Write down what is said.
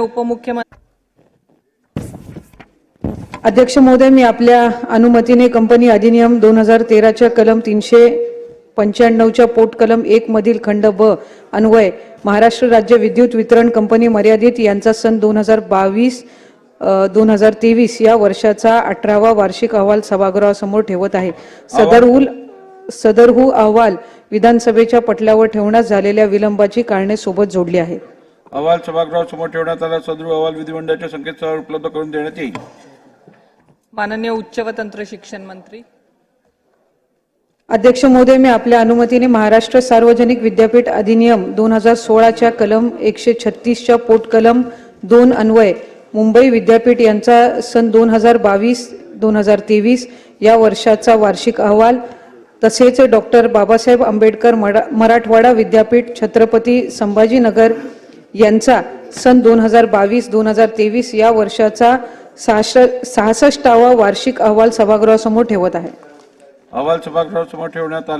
उपमुख्यमंत्री अध्यक्ष महोदय मी आपल्या अनुमतीने कंपनी अधिनियम दोन हजार तेराच्या कलम तीनशे पंच्याण्णवच्या पोट कलम एक मधील खंड ब अन्वय महाराष्ट्र राज्य विद्युत वितरण कंपनी मर्यादित यांचा सन दोन हजार बावीस दोन हजार तेवीस या वर्षाचा अठरावा वार्षिक अहवाल सभागृहासमोर ठेवत आहे. सदरहुल सदरहू अहवाल विधानसभेच्या पटलावर ठेवण्यास झालेल्या विलंबाची कारणे सोबत जोडली आहेत. अहवाल सभागृहासमोर ठेवण्यात आला. सदर अहवाल विधिमंडळाच्या संकेतस्थळावर उपलब्ध करून देण्यात येईल. माननीय उच्च व तंत्र शिक्षण मंत्री. अध्यक्ष महोदय मी आपल्या अनुमतीने महाराष्ट्र सार्वजनिक विद्यापीठ अधिनियम दोन हजार सोळाच्या कलम एकशे छत्तीसच्या पोटकलम दोन अन्वय मुंबई विद्यापीठ यांचा सन दोन हजार बावीस दोन हजार तेवीस या वर्षाचा वार्षिक अहवाल तसेच डॉक्टर बाबासाहेब आंबेडकर मरा- मराठवाडा विद्यापीठ छत्रपती संभाजीनगर यांचा सन दोन हजार बावीस दोन हजार तेवीस या वर्षाचा सहाश- सहासष्टावा वार्षिक अहवाल सभागृहासमोर ठेवत आहे. अहवाल सभागृहासमोर ठेवण्यात आले